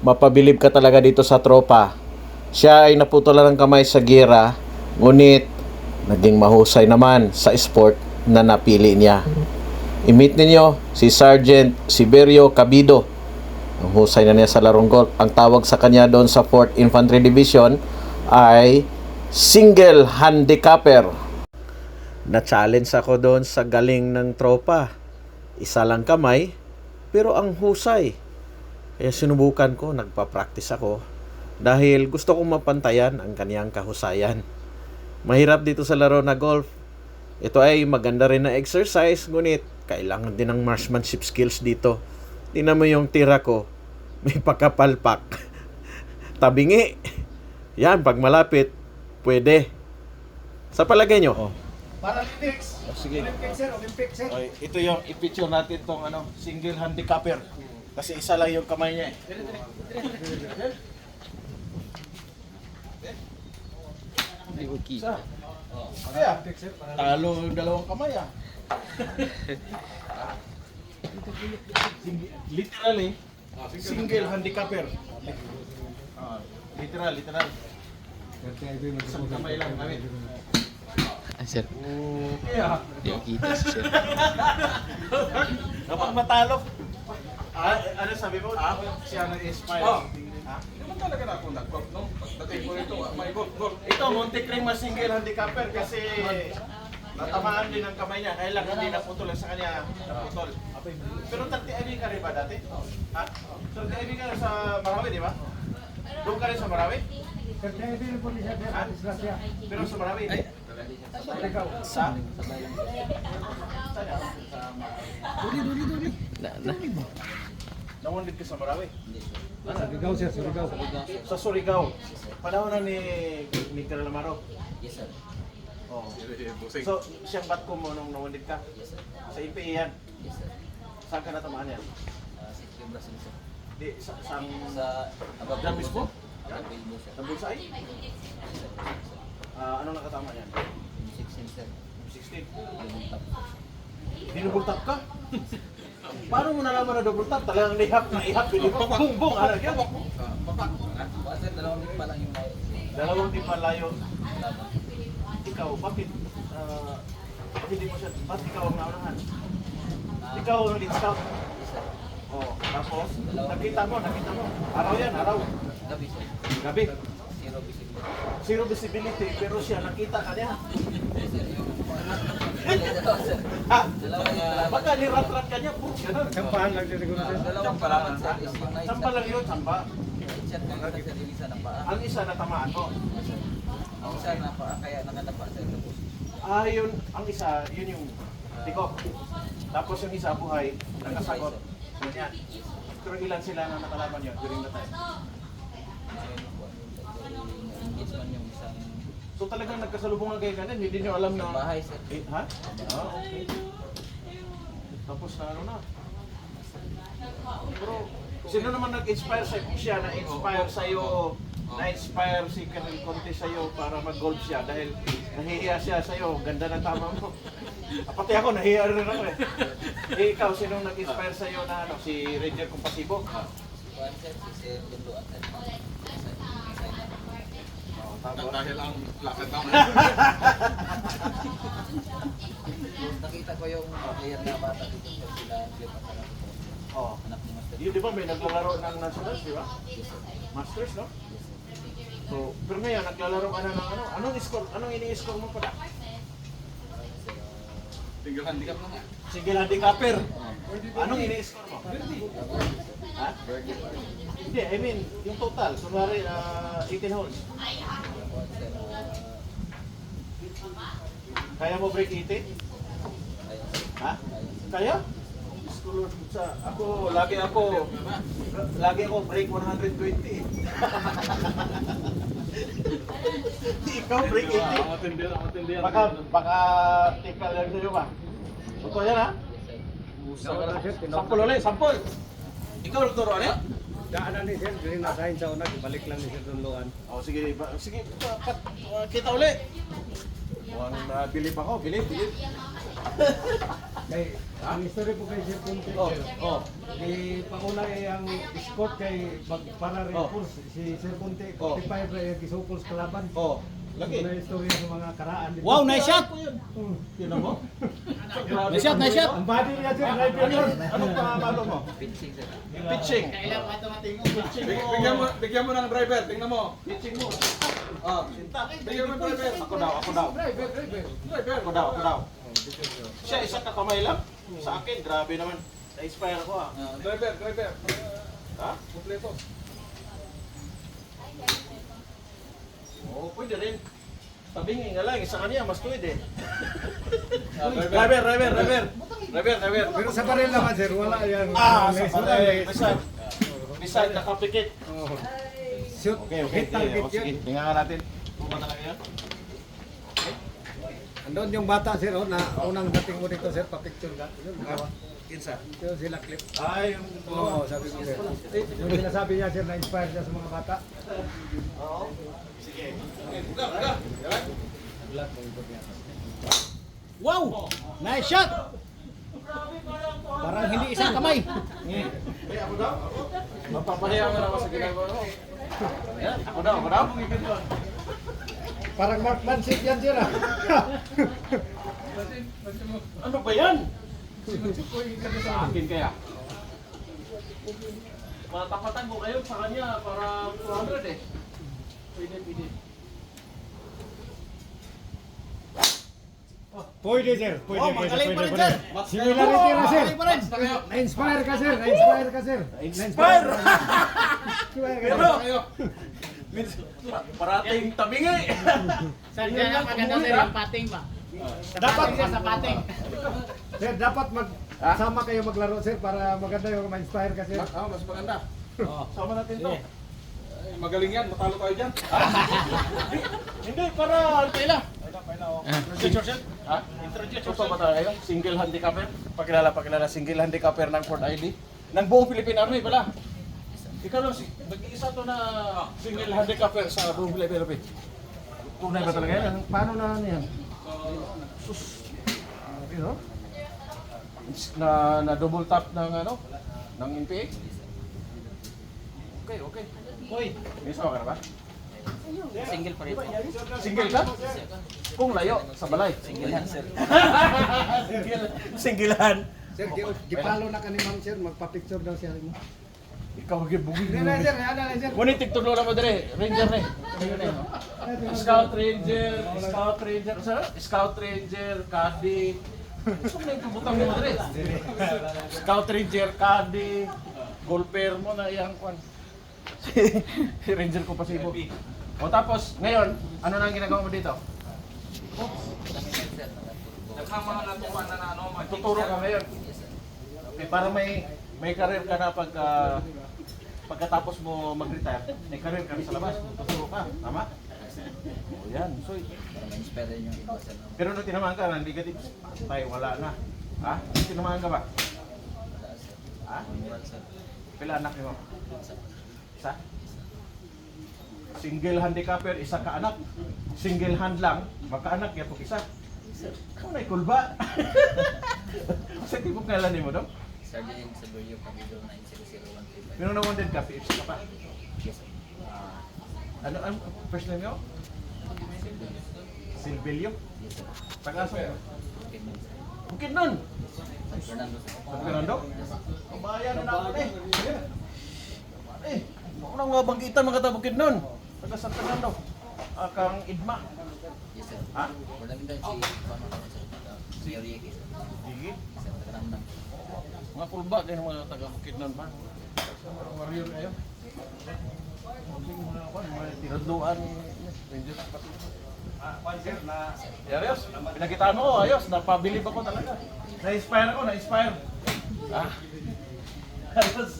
mapabilib ka talaga dito sa tropa. Siya ay naputulan ng kamay sa gira, ngunit naging mahusay naman sa sport na napili niya. I-meet ninyo si Sergeant Siberio Cabido. Ang husay na niya sa larong golf. Ang tawag sa kanya doon sa 4th Infantry Division ay single handicapper. Na-challenge ako doon sa galing ng tropa. Isa lang kamay, pero ang husay. Kaya sinubukan ko, nagpa-practice ako dahil gusto kong mapantayan ang kaniyang kahusayan. Mahirap dito sa laro na golf. Ito ay maganda rin na exercise, ngunit kailangan din ng marksmanship skills dito. Tingnan mo yung tira ko, may pakapalpak. Tabingi. Yan, pag malapit, pwede. Sa palagay nyo? Oh. Paralympics. sige. Olympic sir, Olympic sir. Okay, ito yung i-picture natin tong ano, single handicapper. Kasi isa lang yung kamay niya eh. Isa. Kaya, Olympic sir, Paralympic. talo yung dalawang kamay ah. Sing- literally, single handicapper. Ah, literal, literal. Isang kamay lang gamit. Ah, sir. Okay ah. Di ko kita si sir. Kapag matalo, ah, ano sabi mo? Ah, siya na-inspire. Oh. Ha? Naman talaga na ako nag-golf, no? Pagdating ko rito, may golf, golf. Ito, Monte Crema single handicapper kasi natamaan din ang kamay niya. Kaya lang hindi naputol sa kanya. Naputol. Pero 30 IB ka rin ba dati? Ha? 30 IB ka sa Marawi, di ba? Doon ka rin sa Marawi? Sir, kaya din po niya Ha? sa disgrasya. Pero sa Marawi? Ikaw. Sa? Na, na. Nawandid ka sa Marawi? Surigao sir, Surigao. Sa Surigao. Panahon na ni Miguel Lamaro. Yes, sir. Oh. So, siyang bat ko mo nung nawandid ka? Yes, sir. Sa IPA yan. Yes, sir. Saan ka natamaan yan? Uh, City of Brazil, sir. Di, sa, sa, Sa Abab Dyan mismo? Abab Bilbo, sir. sa Bulsay? Ah, ano nakatama yan? 16, sir. 16. Yung top. Dinubul tap ka? Paano mo nalaman na double tap? Talagang nihap na ihap. Bung bung. Ano yan? Ba, sir, dalawang dik pa lang yung may Dalawang di palayo. laban. Ikaw, bakit? ah, hindi mo siya, bakit ikaw ang naunahan? Ikaw ang lead sir. Oh, tapos, nakita mo, nakita mo. Araw yan, araw. Gabi. Gabi. Zero visibility. Zero visibility, pero siya nakita ka niya. Baka nirat-rat ka niya. Ganun. Sampahan lang siya siguro. Dalawang palaban, sir. Is yung night Saan pa lang yun? Sa paa. Ang isa natamaan mo. Yes, sir. Ang isa na paa, kaya nakadapa, sir. Tapos, Ah, yun, ang isa, yun yung tikok. Tapos yung isa buhay, nakasagot. Yun yan. Pero ilan sila na nakalaban yun during the time? engagement yung isang So talagang nagkasalubungan kayo ganun, hindi nyo alam na... bahay, sir. Eh, ha? Ah, okay. Tapos na ano na. Pero sino naman nag-inspire sa siya na-inspire sa iyo na-inspire si Colonel Conte sa iyo para mag-gold siya dahil nahihiya siya sa iyo, ganda ng tama mo. Pati ako nahihiya rin ako eh. Eh ikaw, sino nag-inspire sa iyo na ano, si Ranger Compasibo? Kuan, sir, si Sir Lundo at at Oh, tapos, Dahil ang lakad naman. Nakita ko yung player na bata dito sir, sila Jeff at saka oh. anak ni Master. Yun di ba may naglalaro ng nationals, di ba? Yes, sir. Masters, no? Yes, sir. So, pero ngayon, naglalaro ka na ng ano? Anong score? Anong ini-score mo pala? Tinggal handicap na nga. Single handicapper. Anong ini-score mo? Ha? Hindi, I mean, yung total. Kunwari, uh, 18 holes. Kaya mo break 80? ayun, sir. Ha? Kaya? Sa ako lagi ako lagi ako break 120. Ikaw break 80. Ang matindi, ang matindi. yan. Baka baka tikal lang sa'yo ba? Totoo yan ha? Sampol ulit, sampol. Ikaw nagturo ano? Daanan ni sir, dili na sa una, balik lang ni sir Dunloan. Oh, sige, ba, sige, pa, pa, uh, kita ulit. Mukhang uh, bilib ako, bilib, bilib. Kay, ang history po kay Sir Punti, Oh, oh. Di pauna ay ang escort kay para rin Oh. si Sir Punti, Oh. 45 rin yung gisukol sa kalaban. Oh, lagi. Ano yung istorya sa mga karaan dito. Wow, nice shot! Mm. Yun mo? Nice shot, nice shot! Ang body niya sir, driver yun. Anong pangalo mo? Pinching sir. Pitching. Big- Bigyan mo, bigyan mo ng driver. Tingnan mo. Pitching mo. Ah, Sinta. bigyan mo ng driver. Ako daw, ako daw. Driver, driver. Driver. Ako daw, ako daw. Siya, isa ka kamay lang. Sa akin, grabe naman. Na-inspire ako ah. Ah, Driver, driver. Ha? Kompleto. Oo, pwede rin. Tabingin nga lang, isa kanya, mas tuwid driver. Driver, driver, driver. Driver, driver. Pero sa baril naman sir, wala yan. Ah, sa yan. Bisag. Bisag, nakapikit. Oh. Shoot, Okay, okay. hit target okay. Sige, yun. tingnan nga natin. Ba talaga yan? Andun yung bata sir, oh, na unang dating mo dito sir, pa-picture ka. Yun. Kinsa? Yun sila clip. Ay, yung... Oo, sabi ko sir. Yung sinasabi niya sir, na-inspire siya sa mga bata. Oo. Sige. Uga, uga. Yan. Wow! Nice shot! Parang hindi isang kamay. Ay, ako daw? Mapapahiya ka naman sa ginagawa mo. Ayan, ako daw, ako daw. Parang marksmanship yan sir ah. Ano ba yan? Akin kaya. Matapatan mo kayo sa kanya para 200 eh. Pwede, pwede. Pwede sir, pwede, Oh, pwede, pwede, pwede. Similarity na sir. Na-inspire ka sir, na-inspire ka sir. Inspire! Na-inspire ka Pero, parating tabingi. Sir, dyan ang maganda sir, yung pating ba? Dapat sa pating. Sir, dapat magsama kayo maglaro sir para maganda yung ma-inspire ka sir. Ah, mas maganda. Sama natin to. Ay, magaling yan. Matalo tayo dyan. Hindi, para Kayla. Introduce yourself. Ha? Introduce yourself. ba tayo? Single handicapper. Pakilala, pakilala. Single handicapper ng Ford ID. Ng buong Philippine Army pala. Ikaw lang, si- nag-iisa to na single handicapper sa buong Philippine Army. Tunay ba talaga yan? Paano na ano yan? Sus. You know? Na, na double tap ng ano? Ng NPA? Okay, okay. Hoy, may sama ka na ba? Single pa rin. Single ka? Kung layo, sa balay. Single hand sir. Single, singlehan. Sir, gi- gipalo na ka ni ma'am sir, magpa-picture daw siya mo. Ikaw gibugig Hindi na sir, ano na sir. Ngunit tigtulo na mo dire, ranger ni. Scout ranger, scout ranger, scout ranger, kadi. Gusto mo yung kabutang mo dire. Scout ranger, kadi, golfer mo na iyang kwan. si ranger ko pasibo. O tapos, ngayon, ano na ang ginagawa mo dito? Daghang mga natuwa na na ano. Tuturo ka ngayon. Okay, para may may career ka na pag ah, pagkatapos mo mag-retire, may career ka na sa labas, tuturo ka, tama? O yan, so rin yung iba pero nung tinamaan ka, negative, tayo wala na. Ha? Tinamaan ka ba? Sir. Ha? Sir. Pila anak mo? Isa. Single handicapper, isa ka anak. Single hand lang, makaanak ya isa. Kung may kulba. Sa tipong kailan mo daw? Sergeant Saburio, Cabido 90013. Pero na wanted ka, PFC ka pa. Yes sir. Ano ang first name mo? Silvilio? Yes sir. Taga sa Okay man sir. Bukid nun. San Fernando sir. San Fernando? Kabayan na naman eh. Eh, ako nang mabanggitan mga tabukid nun. Taga San Fernando. Akang Idma. Yes sir. Ha? Wala min tayo si sir. Si Yorieki sir. Sige. Sir, taganam Mga kulba din mga taga bukid nun pa. Mga warrior kayo. Mga tiradluan. Rangers pati. Sir, na Ayos, pinagitaan mo, ayos, napabilib ako talaga. Na-inspire ako, na-inspire. Ah. Ayos.